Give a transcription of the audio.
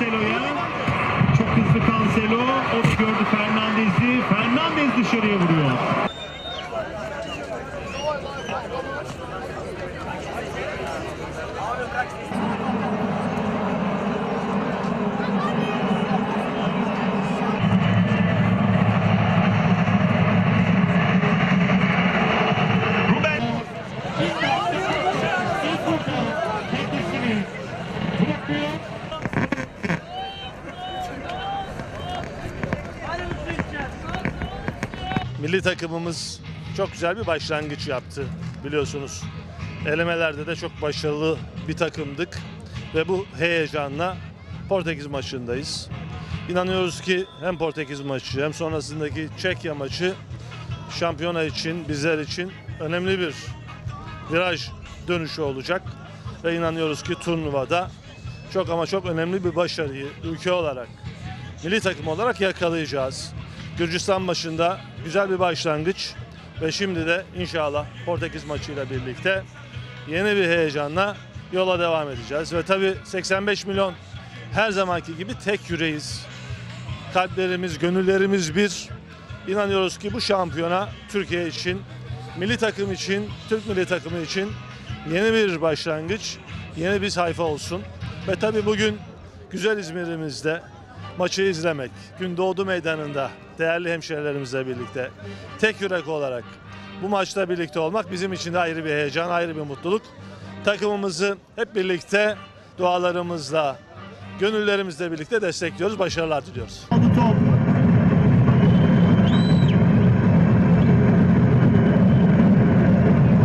Cancelo'ya. Çok hızlı Cancelo. O da gördü Fernandez'i. Fernandez dışarıya vuruyor. Milli takımımız çok güzel bir başlangıç yaptı biliyorsunuz. Elemelerde de çok başarılı bir takımdık ve bu heyecanla Portekiz maçındayız. İnanıyoruz ki hem Portekiz maçı hem sonrasındaki Çekya maçı şampiyona için, bizler için önemli bir viraj dönüşü olacak. Ve inanıyoruz ki turnuvada çok ama çok önemli bir başarıyı ülke olarak, milli takım olarak yakalayacağız. Gürcistan maçında güzel bir başlangıç ve şimdi de inşallah Portekiz maçıyla birlikte yeni bir heyecanla yola devam edeceğiz. Ve tabii 85 milyon her zamanki gibi tek yüreğiz. Kalplerimiz, gönüllerimiz bir. İnanıyoruz ki bu şampiyona Türkiye için, milli takım için, Türk milli takımı için yeni bir başlangıç, yeni bir sayfa olsun. Ve tabii bugün güzel İzmir'imizde maçı izlemek, Gündoğdu Meydanı'nda değerli hemşehrilerimizle birlikte tek yürek olarak bu maçta birlikte olmak bizim için de ayrı bir heyecan, ayrı bir mutluluk. Takımımızı hep birlikte dualarımızla, gönüllerimizle birlikte destekliyoruz, başarılar diliyoruz. Top.